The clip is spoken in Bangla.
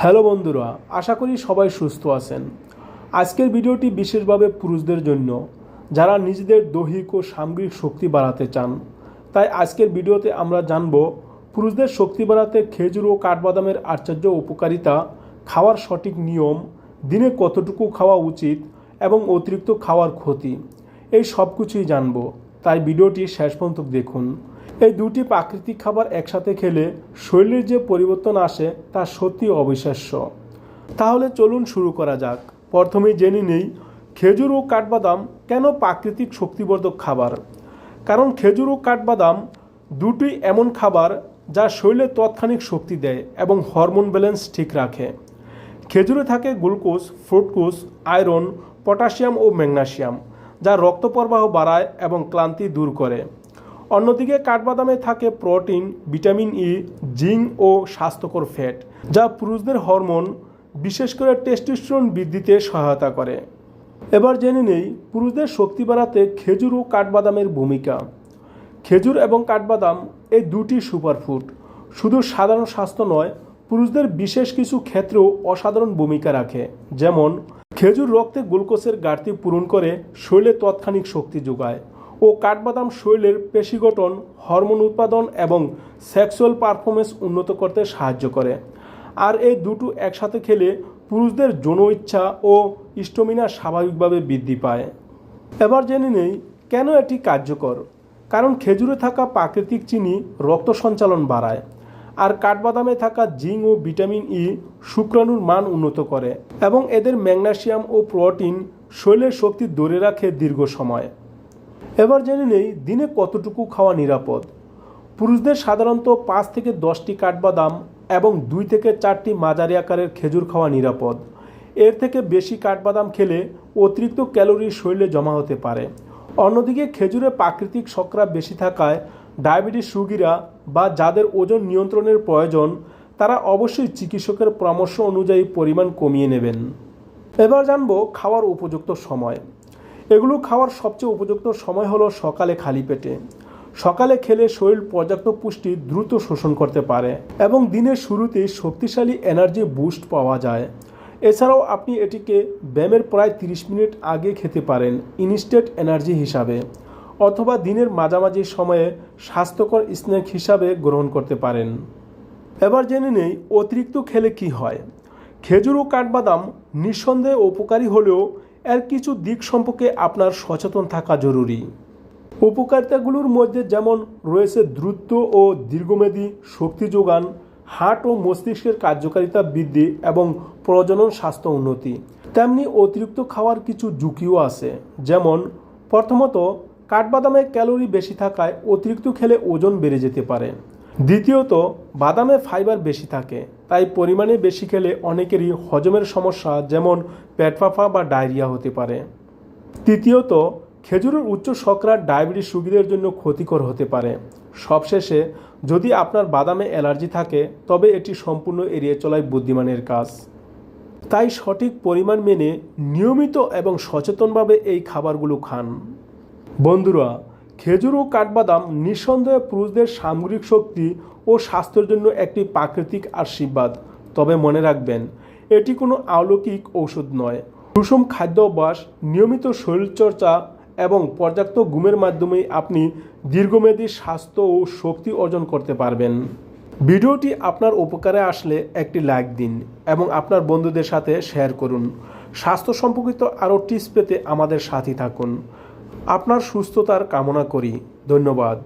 হ্যালো বন্ধুরা, আশা করি সবাই সুস্থ আছেন। আজকের ভিডিওটি বিশেষভাবে পুরুষদের জন্য। যারা নিজেদের দৈহিক ও সামগ্রিক শক্তি বাড়াতে চান, তাই আজকের ভিডিওতে আমরা জানব পুরুষদের শক্তি বাড়াতে খেজুর ও কাঠবাদামের আশ্চর্য উপকারিতা, খাওয়ার সঠিক নিয়ম, দিনে কতটুকু খাওয়া উচিত এবং অতিরিক্ত খাওয়ার ক্ষতি। এই সব কিছুই জানব। তাই ভিডিওটি শেষ পর্যন্ত দেখুন। এই দুটি প্রাকৃতিক খাবার একসাথে খেলে শরীরের যে পরিবর্তন আসে তা সত্যি অবিশ্বাস্য। তাহলে চলুন শুরু করা যাক। প্রথমেই জেনে নেই, খেজুর ও কাঠবাদাম কেন প্রাকৃতিক শক্তিবর্ধক খাবার? কারণ খেজুর ও কাঠবাদাম দুটি এমন খাবার যা শরীরে তৎক্ষণিক শক্তি দেয় এবং হরমোন ব্যালেন্স ঠিক রাখে। খেজুরে থাকে গ্লুকোজ ফ্রুটকুস আয়রন, পটাশিয়াম ও ম্যাগনেসিয়াম যা রক্ত প্রবাহ বাড়ায় এবং ক্লান্তি দূর করে। অন্যদিকে কাঠবাদামে থাকে প্রোটিন, ভিটামিন ই জিঙ্ক ও স্বাস্থ্যকর ফ্যাট, যা পুরুষদের হরমোন, বিশেষ করে টেস্টোস্টেরন বৃদ্ধিতে সহায়তা করে। এবার জেনে নেই পুরুষদের শক্তি বাড়াতে খেজুর ও কাঠবাদামের ভূমিকা। খেজুর এবং কাঠবাদাম এই দুটি সুপারফুড শুধু সাধারণ স্বাস্থ্য নয়, পুরুষদের বিশেষ কিছু ক্ষেত্রেও অসাধারণ ভূমিকা রাখে। যেমন, খেজুর রক্তে গ্লুকোজের ঘাটতি পূরণ করে শরীরে তৎক্ষণিক শক্তি যোগায়। ও কাঠবাদাম শরীরের পেশি গঠন হরমোন উৎপাদন এবং সেক্সুয়াল পারফরমেন্স উন্নত করতে সাহায্য করে। আর এই দুটো একসাথে খেলে পুরুষদের যৌন ইচ্ছা ও স্টমিনা স্বাভাবিকভাবে বৃদ্ধি পায়। এবার জেনে নেই, কেন এটি কার্যকর? কারণ খেজুরে থাকা প্রাকৃতিক চিনি রক্ত সঞ্চালন বাড়ায়, আর কাঠবাদামে থাকা জিঙ্ক ও ভিটামিন ই শুক্রাণুর মান উন্নত করে এবং এদের ম্যাগনেসিয়াম ও প্রোটিন শরীরের শক্তি ধরে রাখে দীর্ঘ সময়। এবার জেনে নেই দিনে কতটুকু খাওয়া নিরাপদ। পুরুষদের সাধারণত পাঁচ থেকে দশটি কাঠবাদাম এবং দুই থেকে চারটি মাঝারি আকারের খেজুর খাওয়া নিরাপদ। এর থেকে বেশি কাঠবাদাম খেলে অতিরিক্ত ক্যালোরি শরীরে জমা হতে পারে। অন্যদিকে খেজুরে প্রাকৃতিক শর্করা বেশি থাকায় ডায়াবেটিস রোগীরা বা যাদের ওজন নিয়ন্ত্রণের প্রয়োজন, তারা অবশ্যই চিকিৎসকের পরামর্শ অনুযায়ী পরিমাণ কমিয়ে নেবেন। এবার জানব খাওয়ার উপযুক্ত সময়। এগুলো খাওয়ার সবচেয়ে উপযুক্ত সময় হলো সকালে খালি পেটে। সকালে খেলে শরীর পর্যাপ্ত পুষ্টি দ্রুত শোষণ করতে পারে এবং দিনের শুরুতেই শক্তিশালী এনার্জি বুস্ট পাওয়া যায়। এছাড়াও আপনি এটিকে ব্যায়ামের প্রায় 30 মিনিট আগে খেতে পারেন ইনস্ট্যান্ট এনার্জি হিসাবে অথবা দিনের মাঝামাঝি সময়ে স্বাস্থ্যকর স্ন্যাক হিসাবে গ্রহণ করতে পারেন। এবার জেনে নেই অতিরিক্ত খেলে কি হয়। খেজুর ও কাঠবাদাম নিঃসন্দেহে উপকারী হলেও এর কিছু দিক সম্পর্কে আপনার সচেতন থাকা জরুরি। উপকারিতাগুলোর মধ্যে যেমন রয়েছে দ্রুত ও দীর্ঘমেয়াদী শক্তি যোগান হার্ট ও মস্তিষ্কের কার্যকারিতা বৃদ্ধি এবং প্রজনন স্বাস্থ্য উন্নতি। তেমনি অতিরিক্ত খাওয়ার কিছু ঝুঁকিও আছে, যেমন প্রথমত কাঠবাদামে ক্যালোরি বেশি থাকায় অতিরিক্ত খেলে ওজন বেড়ে যেতে পারে। দ্বিতীয়ত, বাদামে ফাইবার বেশি থাকে, তাই পরিমাণে বেশি খেলে অনেকেরই হজমের সমস্যা যেমন পেট বা ডায়রিয়া হতে পারে। তৃতীয়ত, খেজুরের উচ্চ শর্করা ডায়াবেটিস রোগীদের জন্য ক্ষতিকর হতে পারে। সবশেষে, যদি আপনার বাদামে অ্যালার্জি থাকে, তবে এটি সম্পূর্ণ এড়িয়ে চলাই বুদ্ধিমানের কাজ। তাই সঠিক পরিমাণ মেনে নিয়মিত এবং সচেতনভাবে এই খাবারগুলো খান। বন্ধুরা খেজুর ও কাঠবাদাম নিঃসন্দেহে পুরুষদের সামগ্রিক শক্তি ও স্বাস্থ্যের জন্য একটি প্রাকৃতিক আশীর্বাদ। তবে মনে রাখবেন, এটি কোনো অলৌকিক ঔষধ নয়। সুষম খাদ্য অভ্যাস, নিয়মিত শরীরচর্চা এবং পর্যাপ্ত ঘুমের মাধ্যমে আপনি দীর্ঘমেয়াদী স্বাস্থ্য ও শক্তি অর্জন করতে পারবেন। ভিডিওটি আপনার উপকারে আসলে একটি লাইক দিন এবং আপনার বন্ধুদের সাথে শেয়ার করুন। স্বাস্থ্য সম্পর্কিত আরও টিপস পেতে আমাদের সাথী থাকুন। আপনার সুস্থতার কামনা করি। ধন্যবাদ।